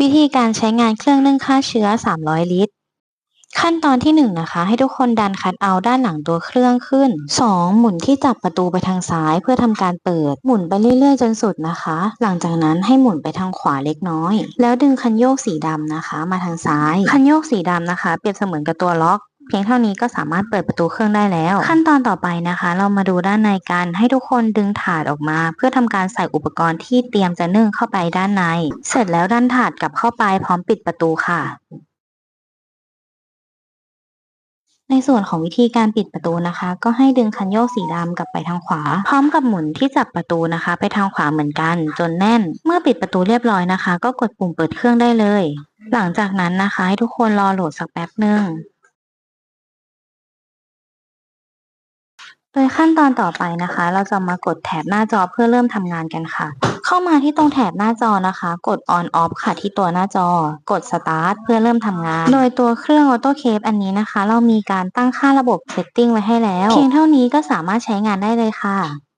วิธีการใช้งานเครื่องนึ่งฆ่าเชื้อ 300 ลิตร ขั้นตอนที่1นนะคะ ให้ทุกคนดันคัทเอาด้านหลังตัวเครื่องขึ้น 2. หมุนที่จับประตูไปทางซ้ายเพื่อทำการเปิด หมุนไปเรื่อยๆ จนสุดนะคะ หลังจากนั้นให้หมุนไปทางขวาเล็กน้อย แล้วดึงคันโยกสีดำนะคะ มาทางซ้าย คันโยกสีดำนะคะ เปรียบเสมือนกับตัวล็อก เพียงเท่านี้ก็สามารถเปิดประตูเครื่องได้แล้ว ขั้นตอนต่อไปนะคะ เรามาดูด้านในกันให้ทุกคนดึงถาดออกมา เพื่อทำการใส่อุปกรณ์ที่เตรียมจะนึ่งเข้าไปด้านใน เสร็จแล้วดันถาดกลับเข้าไปพร้อมปิดประตูค่ะในส่วนของวิธีการปิดประตูนะคะ ก็ให้ดึงคันโยกสีดำกลับไปทางขวา พร้อมกับหมุนที่จับประตูนะคะ ไปทางขวาเหมือนกัน จนแน่น เมื่อปิดประตูเรียบร้อยนะคะ ก็กดปุ่มเปิดเครื่องได้เลย หลังจากนั้นนะคะ ให้ทุกคนรอโหลดสักแป๊บหนึ่ง โดยขั้นตอนต่อไปนะคะ เราจะมากดแถบหน้าจอเพื่อเริ่มทำงานกันค่ะ เข้ามาที่ตรงแถบหน้าจอนะคะ กด on off ค่ะที่ตัวหน้าจอ กด start เพื่อเริ่มทำงาน โดยตัวเครื่อง AutoCave อันนี้นะคะ เรามีการตั้งค่าระบบ setting ไว้ให้แล้ว เพียงเท่านี้ก็สามารถใช้งานได้เลยค่ะ